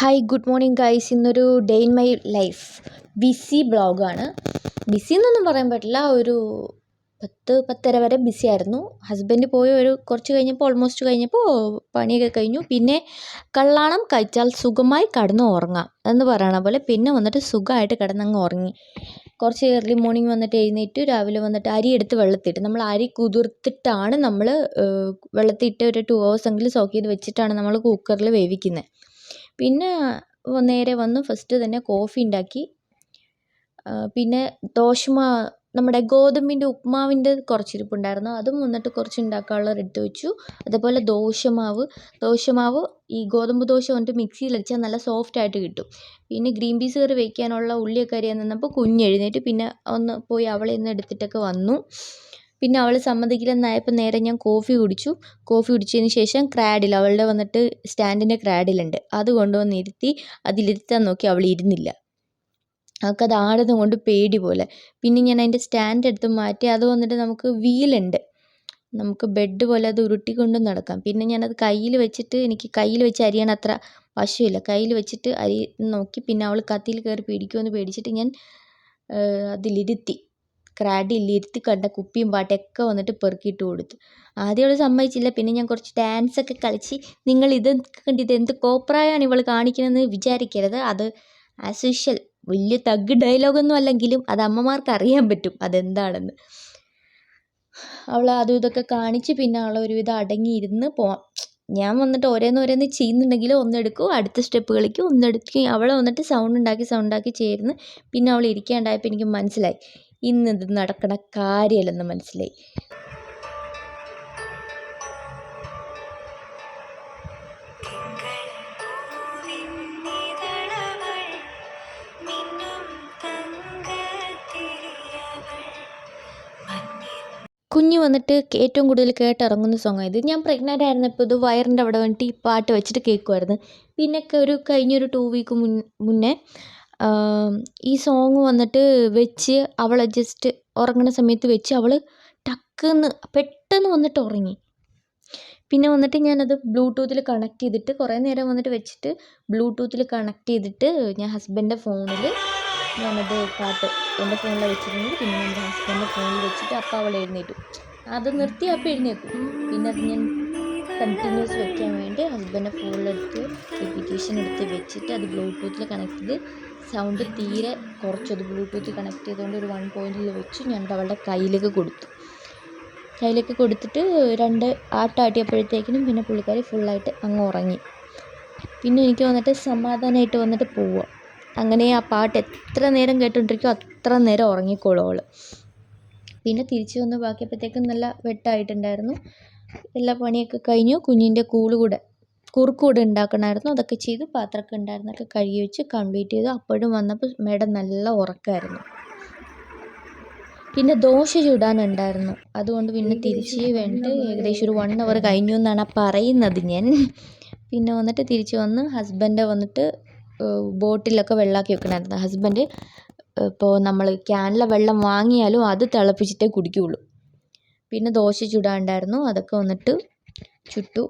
Hi good morning guys ഇന്നൊരു day in my life busy ബ്ലോഗാണ് busy എന്നൊന്നും പറയാൻ പറ്റില്ല. ഒരു പത്ത് പത്തര വരെ ബിസി ആയിരുന്നു. ഹസ്ബൻഡ് പോയി ഒരു കുറച്ച് കഴിഞ്ഞപ്പോൾ ഓൾമോസ്റ്റ് കഴിഞ്ഞപ്പോൾ പണിയൊക്കെ കഴിഞ്ഞു. പിന്നെ കള്ളാണം കഴിച്ചാൽ സുഖമായി കിടന്ന് ഉറങ്ങാം എന്ന് പറയണ പോലെ പിന്നെ വന്നിട്ട് സുഖമായിട്ട് കിടന്നങ്ങ് ഉറങ്ങി. കുറച്ച് ഏർലി മോർണിംഗ് വന്നിട്ട് എഴുന്നേറ്റ് രാവിലെ വന്നിട്ട് അരി എടുത്ത് വെള്ളത്തിട്ട്. നമ്മൾ അരി കുതിർത്തിട്ടാണ് നമ്മൾ വെള്ളത്തിട്ട് ഒരു ടു ഹവേഴ്സ് എങ്കിലും സോക്ക് ചെയ്ത് വെച്ചിട്ടാണ് നമ്മൾ കുക്കറിൽ വേവിക്കുന്നത് പിന്നെ നേരെ വന്ന് ഫസ്റ്റ് തന്നെ കോഫി ഉണ്ടാക്കി പിന്നെ ദോശമാ നമ്മുടെ ഗോതമ്പിന്റെ ഉപ്മാവിന്റെ കുറച്ച് ഇരിപ്പുണ്ടായിരുന്നു അതും വന്നിട്ട് കുറച്ച് ഉണ്ടാക്കാനുള്ളത് എടുത്ത് വെച്ചു. അതേപോലെ ദോശമാവ്. ദോശമാവ് ഈ ഗോതമ്പ് ദോശ വന്നിട്ട് മിക്സിയിൽ അടിച്ചാൽ നല്ല സോഫ്റ്റ് ആയിട്ട് കിട്ടും. പിന്നെ ഗ്രീൻ പീസ് കറി വയ്ക്കാനുള്ള ഉള്ളിയൊക്കെ അരിയാൻ നിന്നപ്പോൾ കുഞ്ഞ് എഴുന്നേറ്റ് പിന്നെ ഒന്ന് പോയി അവളെ ഒന്ന് എടുത്തിട്ടൊക്കെ വന്നു. പിന്നെ അവൾ സമ്മതിക്കില്ലെന്നായപ്പോൾ നേരെ ഞാൻ കോഫി കുടിച്ചു. കോഫി കുടിച്ചതിന് ശേഷം ക്രാഡിൽ അവളുടെ വന്നിട്ട് സ്റ്റാൻഡിന്റെ ക്രാഡിലുണ്ട്. അത് കൊണ്ടുവന്ന് ഇരുത്തി അതിലിരുത്താൻ നോക്കി അവൾ ഇരുന്നില്ല. അവൾക്കത് ആടുന്നത് കൊണ്ട് പേടി പോലെ. പിന്നെ ഞാൻ അതിന്റെ സ്റ്റാൻഡ് എടുത്ത് മാറ്റി അത് വന്നിട്ട് നമുക്ക് വീലുണ്ട്. നമുക്ക് ബെഡ് പോലെ അത് ഉരുട്ടിക്കൊണ്ട് നടക്കാം. പിന്നെ ഞാനത് കയ്യിൽ വെച്ചിട്ട് എനിക്ക് കയ്യിൽ വെച്ച് അരിയാൻ അത്ര വശമില്ല. കയ്യിൽ വെച്ചിട്ട് അരി നോക്കി പിന്നെ അവൾ കത്തിയിൽ കയറി പിടിക്കുമെന്ന് പേടിച്ചിട്ട് ഞാൻ അതിലിരുത്തി. ക്രാഡിലിരുത്തി കണ്ട കുപ്പിയും പാട്ടൊക്കെ വന്നിട്ട് പെറുക്കിയിട്ട് കൊടുത്തു. ആദ്യം അവൾ സമ്മതിച്ചില്ല. പിന്നെ ഞാൻ കുറച്ച് ഡാൻസ് ഒക്കെ കളിച്ച് നിങ്ങൾ ഇത് കണ്ട് ഇത് എന്ത് കോപ്രായാണ് ഇവൾ കാണിക്കുന്നതെന്ന് വിചാരിക്കരുത്. അത് ആസ് യൂഷ്വൽ വലിയ തഗ് ഡയലോഗൊന്നും അല്ലെങ്കിലും അത് അമ്മമാർക്ക് അറിയാൻ പറ്റും അതെന്താണെന്ന്. അവൾ അതും ഇതൊക്കെ കാണിച്ച് പിന്നെ അവൾ ഒരുവിധം അടങ്ങിയിരുന്ന് പോവാം ഞാൻ വന്നിട്ട് ഓരോന്ന് ഓരോന്ന് ചെയ്യുന്നുണ്ടെങ്കിൽ ഒന്നെടുക്കും അടുത്ത സ്റ്റെപ്പ് കളിക്കും ഒന്നെടുക്കും അവൾ വന്നിട്ട് സൗണ്ട് ഉണ്ടാക്കി സൗണ്ട് ഉണ്ടാക്കി ചേർന്ന് പിന്നെ അവൾ ഇരിക്കാണ്ടായപ്പോൾ എനിക്ക് മനസ്സിലായി. ഇന്നിത് നടക്കണ കാര്യമല്ലെന്ന് മനസ്സിലായി. കുഞ്ഞ് വന്നിട്ട് ഏറ്റവും കൂടുതൽ കേട്ടിറങ്ങുന്ന സോങ് ഇത്. ഞാൻ പ്രഗ്നന്റ് ആയിരുന്നപ്പോൾ ഇത് വയറിന്റെ അവിടെ വന്നിട്ട് ഈ പാട്ട് വെച്ചിട്ട് കേൾക്കുമായിരുന്നു പിന്നൊക്കെ ഒരു കഴിഞ്ഞൊരു ടു വീക്ക് മുന്നേ ഈ സോങ് വന്നിട്ട് വെച്ച് അവൾ ജസ്റ്റ് ഉറങ്ങണ സമയത്ത് വെച്ച് അവൾ ടക്കെന്ന് പെട്ടെന്ന് വന്നിട്ട് ഉറങ്ങി. പിന്നെ വന്നിട്ട് ഞാനത് ബ്ലൂടൂത്തിൽ കണക്ട് ചെയ്തിട്ട് കുറേ നേരം വന്നിട്ട് വെച്ചിട്ട് ബ്ലൂടൂത്തിൽ കണക്ട് ചെയ്തിട്ട് ഞാൻ ഹസ്ബൻഡിന്റെ ഫോണിൽ ഞാനത് പാട്ട് എന്റെ ഫോണിൽ വെച്ചിരുന്നത്. പിന്നെ എന്റെ ഹസ്ബൻഡിന്റെ ഫോണിൽ വെച്ചിട്ട് അപ്പം അവൾ എഴുന്നേറ്റു അത് നിർത്തി അപ്പം എഴുന്നേക്കും പിന്നെ അത് ഞാൻ കണ്ടിന്യൂസ് വെക്കാൻ വേണ്ടി ഹസ്ബൻഡിന്റെ ഫോണിലെടുത്ത് റിപ്പീറ്റേഷൻ എടുത്ത് വെച്ചിട്ട് അത് ബ്ലൂടൂത്തിൽ കണക്ട് ചെയ്ത് സൗണ്ട് തീരെ കുറച്ചത് ബ്ലൂടൂത്തിൽ കണക്ട് ചെയ്തുകൊണ്ട് ഒരു വൺ പോയിന്റിൽ വെച്ച് ഞാൻ അവളുടെ കയ്യിലേക്ക് കൊടുത്തു. കയ്യിലേക്ക് കൊടുത്തിട്ട് രണ്ട് ആട്ടാട്ടിയപ്പോഴത്തേക്കിനും പിന്നെ പുള്ളിക്കാരി ഫുള്ളായിട്ട് അങ്ങ് ഉറങ്ങി. പിന്നെ എനിക്ക് വന്നിട്ട് സമാധാനമായിട്ട് വന്നിട്ട് പോവുക അങ്ങനെ ആ പാട്ട് എത്ര നേരം കേട്ടോണ്ടിരിക്കോ അത്ര നേരം ഉറങ്ങിക്കോളും അവൾ പിന്നെ തിരിച്ചു വന്ന് ബാക്കിയപ്പോഴത്തേക്കും നല്ല വെട്ടായിട്ടുണ്ടായിരുന്നു. എല്ലാ പണിയൊക്കെ കഴിഞ്ഞു. കുഞ്ഞിന്റെ കൂൾ കൂടെ കുറുക്ക് ഉണ്ടാക്കണമായിരുന്നു അതൊക്കെ ചെയ്ത് പാത്രമൊക്കെ ഉണ്ടായിരുന്നൊക്കെ കഴുകി വെച്ച് കംപ്ലീറ്റ് ചെയ്തു. അപ്പോഴും വന്നപ്പോൾ മേഡം നല്ല ഉറക്കമായിരുന്നു പിന്നെ ദോശ ചുടാനുണ്ടായിരുന്നു. അതുകൊണ്ട് പിന്നെ തിരിച്ച് വേണ്ടി ഏകദേശം ഒരു വൺ അവർ കഴിഞ്ഞു എന്നാണ് പറയുന്നത് ഞാൻ. പിന്നെ വന്നിട്ട് തിരിച്ച് വന്ന് ഹസ്ബൻഡ് വന്നിട്ട് ബോട്ടിലൊക്കെ വെള്ളമാക്കി വെക്കണമായിരുന്നു ഹസ്ബൻഡ് ഇപ്പോൾ നമ്മൾ ക്യാനിലെ വെള്ളം വാങ്ങിയാലും അത് തിളപ്പിച്ചിട്ടേ കുടിക്കുകയുള്ളൂ പിന്നെ ദോശ ചുടാണ്ടായിരുന്നു. അതൊക്കെ വന്നിട്ട് ചുട്ടു.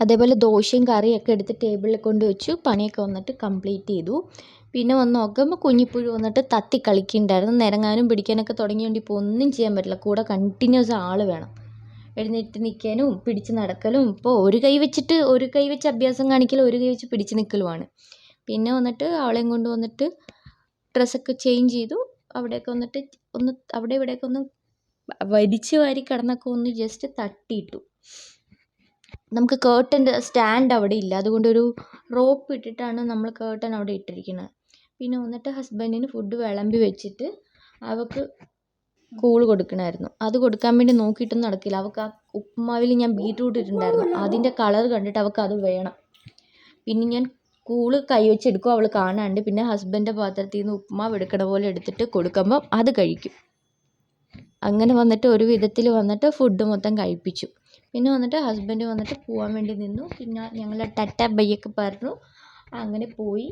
അതേപോലെ ദോശയും കറിയൊക്കെ എടുത്ത് ടേബിളിൽ കൊണ്ട് വെച്ചു. പണിയൊക്കെ വന്നിട്ട് കംപ്ലീറ്റ് ചെയ്തു. പിന്നെ വന്ന് നോക്കുമ്പോൾ കുഞ്ഞിപ്പുഴു വന്നിട്ട് തത്തി കളിക്കുന്നുണ്ടായിരുന്നു. നിരങ്ങാനും പിടിക്കാനൊക്കെ തുടങ്ങിയോണ്ട് ഇപ്പോൾ ഒന്നും ചെയ്യാൻ പറ്റില്ല. കൂടെ കണ്ടിന്യൂസ് ആൾ വേണം. എഴുന്നേറ്റ് നിൽക്കാനും പിടിച്ച് നടക്കലും ഇപ്പോൾ ഒരു കൈ വെച്ചിട്ട് ഒരു കൈ വെച്ച് അഭ്യാസം കാണിക്കലും ഒരു കൈ വെച്ച് പിടിച്ച് നിൽക്കലുമാണ് പിന്നെ വന്നിട്ട് അവളെയും കൊണ്ട് വന്നിട്ട് ഡ്രസ്സൊക്കെ ചേഞ്ച് ചെയ്തു. അവിടെയൊക്കെ വന്നിട്ട് ഒന്ന് അവിടെ ഇവിടെയൊക്കെ ഒന്ന് വലിച്ച് വാരി കിടന്നൊക്കെ ഒന്ന് ജസ്റ്റ് തട്ടിയിട്ടു. നമുക്ക് കേർട്ടന്റെ സ്റ്റാൻഡ് അവിടെ ഇല്ല. അതുകൊണ്ടൊരു റോപ്പ് ഇട്ടിട്ടാണ് നമ്മൾ കേർട്ടൻ അവിടെ ഇട്ടിരിക്കുന്നത് പിന്നെ വന്നിട്ട് ഹസ്ബൻഡിന് ഫുഡ് വിളമ്പി വെച്ചിട്ട് അവൾക്ക് കൂൾ കൊടുക്കണമായിരുന്നു അത് കൊടുക്കാൻ വേണ്ടി നോക്കിയിട്ടൊന്നും നടക്കില്ല. അവൾക്ക് ആ ഉപ്പുമാവിൽ ഞാൻ ബീറ്റ്റൂട്ട് ഇട്ടിട്ടുണ്ടായിരുന്നു. അതിന്റെ കളർ കണ്ടിട്ട് അവൾക്ക് അത് വേണം. പിന്നെ ഞാൻ കൂൾ കൈ വെച്ചെടുക്കും അവൾ കാണാണ്ട്. പിന്നെ ഹസ്ബൻഡിന്റെ പാത്രത്തിൽ നിന്ന് ഉപ്പുമാവ് എടുക്കണ പോലെ എടുത്തിട്ട് കൊടുക്കുമ്പം അത് കഴിക്കും. അങ്ങനെ വന്നിട്ട് ഒരു വിധത്തിൽ വന്നിട്ട് ഫുഡ് മൊത്തം കഴിപ്പിച്ചു. പിന്നെ വന്നിട്ട് ഹസ്ബൻഡ് വന്നിട്ട് പോകാൻ വേണ്ടി നിന്നു. പിന്നെ ഞങ്ങൾ ടറ്റ ബൈയൊക്കെ പറഞ്ഞു. അങ്ങനെ പോയി.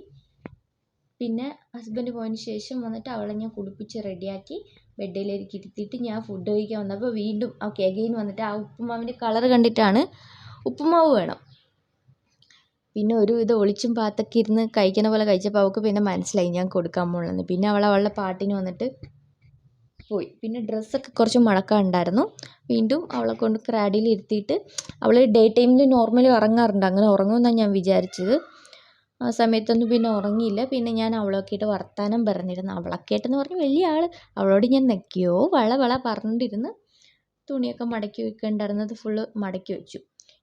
പിന്നെ ഹസ്ബൻഡ് പോയതിന് ശേഷം വന്നിട്ട് അവളെ ഞാൻ കുളിപ്പിച്ച് റെഡിയാക്കി ബെഡിലേക്ക് ഇരുത്തിയിട്ട് ഞാൻ ഫുഡ് കഴിക്കാൻ വന്നപ്പോൾ വീണ്ടും ഓക്കെ അഗെയിൻ വന്നിട്ട് ആ ഉപ്പുമാവിന്റെ കളർ കണ്ടിട്ടാണ് ഉപ്പുമാവ് വേണം. പിന്നെ ഒരു ഇത് ഒളിച്ചും പാത്തൊക്കെ ഇരുന്ന് കഴിക്കണ പോലെ കഴിച്ചപ്പോൾ അവൾക്ക് പിന്നെ മനസ്സിലായി ഞാൻ കൊടുക്കാൻ പോകണമെന്ന് പിന്നെ അവൾ അവളുടെ പാട്ടിന് വന്നിട്ട് പോയി. പിന്നെ ഡ്രസ്സൊക്കെ കുറച്ച് മടക്കാനുണ്ടായിരുന്നു വീണ്ടും അവളെ കൊണ്ട് ക്രാഡിയിൽ ഇരുത്തിയിട്ട് അവൾ ഡേ ടൈമിൽ നോർമലി ഉറങ്ങാറുണ്ട്. അങ്ങനെ ഉറങ്ങുമെന്നാണ് ഞാൻ വിചാരിച്ചത്. ആ സമയത്തൊന്നും പിന്നെ ഉറങ്ങിയില്ല. പിന്നെ ഞാൻ അവളൊക്കെ ആയിട്ട് വർത്തമാനം പറഞ്ഞിരുന്നു. അവളൊക്കെ ആയിട്ടെന്ന് പറഞ്ഞ് വലിയ ആൾ അവളോട് ഞാൻ നെക്കിയോ വള വള പറഞ്ഞിട്ടിരുന്ന് തുണിയൊക്കെ മടക്കി വെക്കേണ്ടായിരുന്നത് ഫുള്ള് മടക്കി വെച്ചു.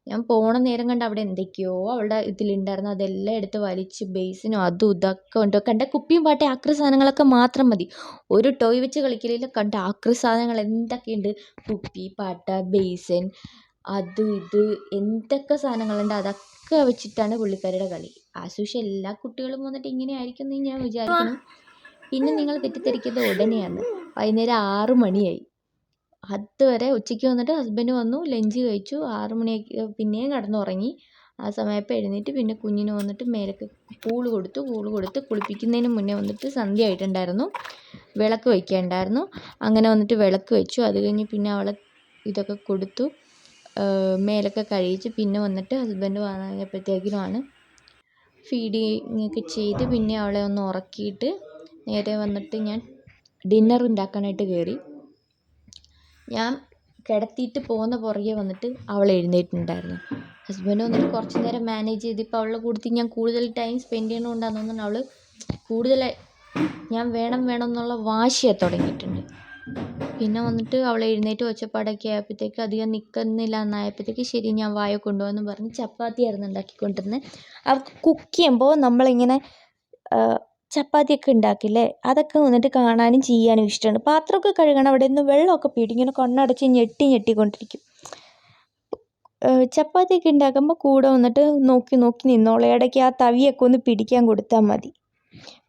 ഞാൻ പോണ നേരം കണ്ട് അവിടെ എന്തൊക്കെയോ അവളുടെ ഇതിലുണ്ടായിരുന്നു. അതെല്ലാം എടുത്ത് വലിച്ച് ബേസിനും അതും ഇതൊക്കെ ഉണ്ട് കണ്ട. കുപ്പിയും പാട്ടി ആക്രി സാധനങ്ങളൊക്കെ മാത്രം മതി. ഒരു ടോയ് വെച്ച് കളിക്കലില്ല. കണ്ട ആക്രി സാധനങ്ങൾ എന്തൊക്കെയുണ്ട്? കുപ്പി പാട്ട ബേസൻ അത് ഇത് എന്തൊക്കെ സാധനങ്ങളുണ്ട്? അതൊക്കെ വെച്ചിട്ടാണ് പുള്ളിക്കാരുടെ കളി. ആശുഷ എല്ലാ കുട്ടികളും വന്നിട്ട് ഇങ്ങനെ ആയിരിക്കും എന്ന് ഞാൻ വിചാരിക്കുന്നു. പിന്നെ നിങ്ങൾ തെറ്റിദ്ധരിക്കുന്നത് ഉടനെയാണ്. വൈകുന്നേരം ആറു മണിയായി. അതുവരെ ഉച്ചയ്ക്ക് വന്നിട്ട് ഹസ്ബൻഡ് വന്നു ലഞ്ച് കഴിച്ചു ആറ് മണിയൊക്കെ പിന്നെയും കിടന്നുറങ്ങി. ആ സമയത്ത് എഴുന്നേറ്റ് പിന്നെ കുഞ്ഞിന് വന്നിട്ട് മേലൊക്കെ കൂൾ കൊടുത്തു കൂൾ കൊടുത്ത് കുളിപ്പിക്കുന്നതിന് മുന്നേ വന്നിട്ട് സന്ധ്യ ആയിട്ടുണ്ടായിരുന്നു. വിളക്ക് വയ്ക്കുകയുണ്ടായിരുന്നു അങ്ങനെ വന്നിട്ട് വിളക്ക് വെച്ചു അത് കഴിഞ്ഞ് പിന്നെ അവളെ ഇതൊക്കെ കൊടുത്തു. മേലൊക്കെ കഴിച്ച് പിന്നെ വന്നിട്ട് ഹസ്ബൻഡ് വന്നപ്പോഴത്തേക്കിനുമാണ് ഫീഡിങ് ഒക്കെ ചെയ്ത് പിന്നെ അവളെ ഒന്ന് ഉറക്കിയിട്ട് നേരെ വന്നിട്ട് ഞാൻ ഡിന്നർ ഉണ്ടാക്കാനായിട്ട് കയറി ഞാൻ കിടത്തിയിട്ട് പോകുന്ന പുറകെ വന്നിട്ട് അവൾ എഴുന്നേറ്റിട്ടുണ്ടായിരുന്നു. ഹസ്ബൻഡ് വന്നിട്ട് കുറച്ച് നേരം മാനേജ് ചെയ്ത് ഇപ്പോൾ അവളുടെ കൂട്ടത്തിൽ ഞാൻ കൂടുതൽ ടൈം സ്പെൻഡ് ചെയ്യണോണ്ടാന്ന് തോന്നുന്നു. അവൾ കൂടുതൽ ഞാൻ വേണം വേണം എന്നുള്ള വാശിയെ തുടങ്ങിയിട്ടുണ്ട്. പിന്നെ വന്നിട്ട് അവൾ എഴുന്നേറ്റ് ഒച്ചപ്പാടൊക്കെ ആയപ്പോഴത്തേക്ക് അധികം നിൽക്കുന്നില്ല എന്നായപ്പോഴത്തേക്ക് ശരി ഞാൻ വായ കൊണ്ടുപോകാമെന്ന് പറഞ്ഞ് ചപ്പാത്തിയായിരുന്നു ഉണ്ടാക്കിക്കൊണ്ടിരുന്നത്. അവൾക്ക് കുക്ക് ചെയ്യുമ്പോൾ നമ്മളിങ്ങനെ ചപ്പാത്തിയൊക്കെ ഉണ്ടാക്കില്ലേ? അതൊക്കെ വന്നിട്ട് കാണാനും ചെയ്യാനും ഇഷ്ടമാണ്. പാത്രമൊക്കെ കഴുകണം. അവിടെ നിന്ന് വെള്ളമൊക്കെ പീടി. ഇങ്ങനെ കണ്ണടച്ച് ഞെട്ടി ഞെട്ടിക്കൊണ്ടിരിക്കും. ചപ്പാത്തിയൊക്കെ ഉണ്ടാക്കുമ്പോൾ കൂടെ വന്നിട്ട് നോക്കി നോക്കി നിന്നോളെ. ഇടയ്ക്ക് ആ തവിയൊക്കെ ഒന്ന് പിടിക്കാൻ കൊടുത്താൽ മതി.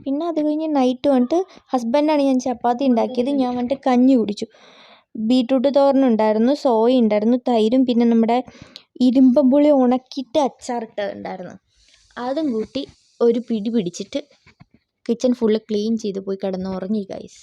പിന്നെ അത് കഴിഞ്ഞ് നൈറ്റ് വന്നിട്ട് ഹസ്ബൻഡാണ് ഞാൻ ചപ്പാത്തി ഉണ്ടാക്കിയത്. ഞാൻ വന്നിട്ട് കഞ്ഞി കുടിച്ചു. ബീട്രൂട്ട് തോരനുണ്ടായിരുന്നു സോയ ഉണ്ടായിരുന്നു. തൈരും പിന്നെ നമ്മുടെ ഇരുമ്പം പുളി ഉണക്കിയിട്ട് അച്ചാറിട്ടുണ്ടായിരുന്നു അതും കൂട്ടി ഒരു പിടി പിടിച്ചിട്ട് കിച്ചൺ ഫുള്ള് ക്ലീൻ ചെയ്ത് പോയി കിടന്ന് ഉറങ്ങി ഗൈസ്